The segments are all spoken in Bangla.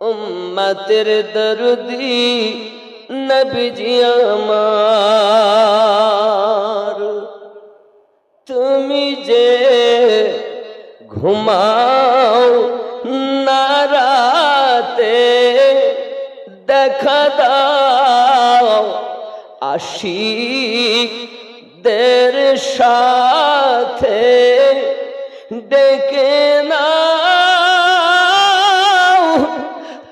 উম্মতের দরদি নবীজি আমার। তুমি যে ঘুমাও না রাতে দেখা দাও আশিক সাথে ডেকে না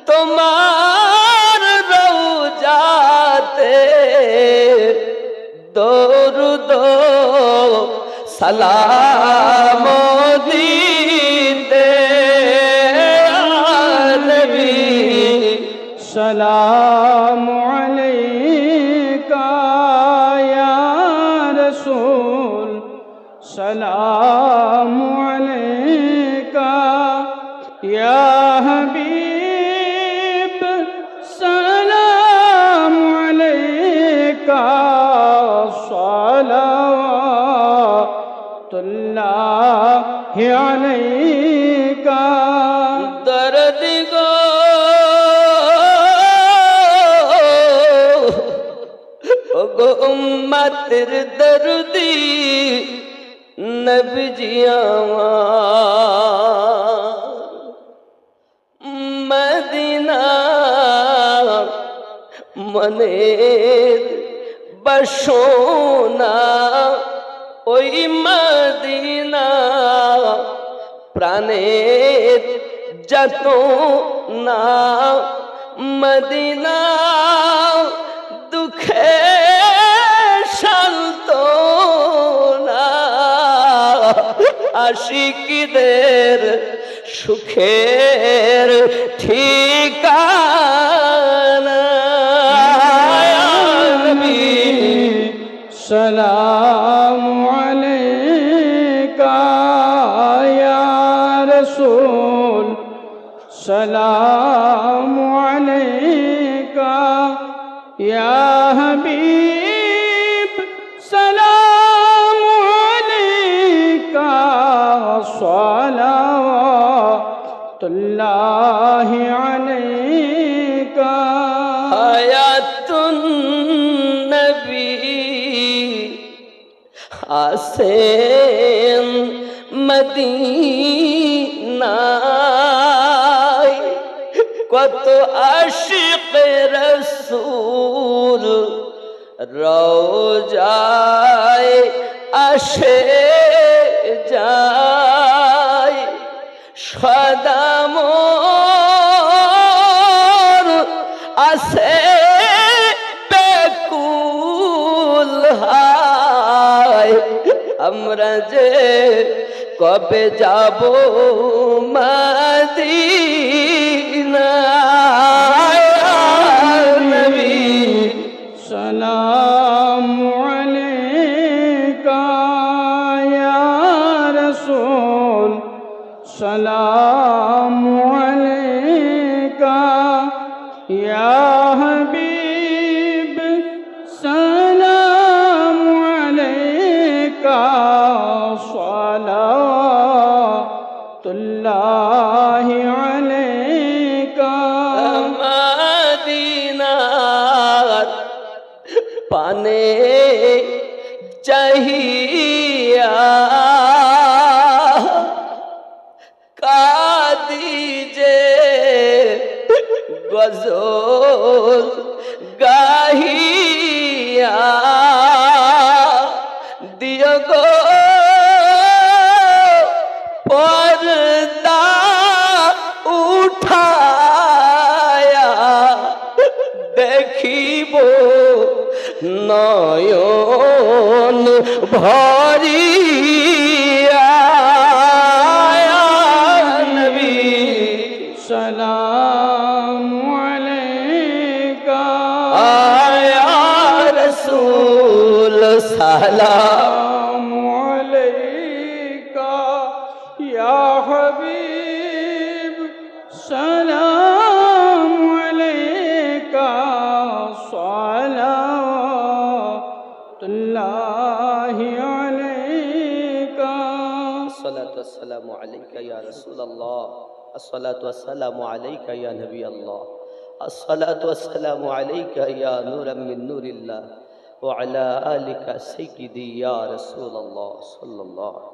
তোমার রৌজাতে দরুদ সালাম দিতে নবী سلام علیکہ یا حبیب سلام علیکہ صلوات اللہ علیکہ درد گو امت دردی۔ নবজি আমার মদিনা মনের বসোনা ওই মদিনা প্রাণের যত না মদিনা দুঃখে আশিকদের সুখের ঠিকানা। সালাম আলাইকা ইয়া রাসূল। সালাম আলাইকা ইয়া হাবিব। الله عليك হায়াতুন নবী আসেন মদিনায় কত আশিক রসুল রোজায় আসে আছে বেকুল হায়। আমরা যে কবে যাব মদিনা নবী সালাম আলাইকা ইয়া রাসূল সালাম یا حبیب سلام علیکہ صلوات اللہ علیکہ مدینہ پانے چاہیے গজল গাহিয়া দিয় গো পর্দা উঠায়া দেখিব নয়ন ভরিয়া। السلام عليك يا حبيب. سلام عليك صلاة الله عليك. الصلاة والسلام عليك يا رسول الله. الصلاة والسلام عليك يا نبي الله. الصلاة والسلام عليك يا نورا من نور الله. وعلى آلك سيدي يا رسول الله صلى الله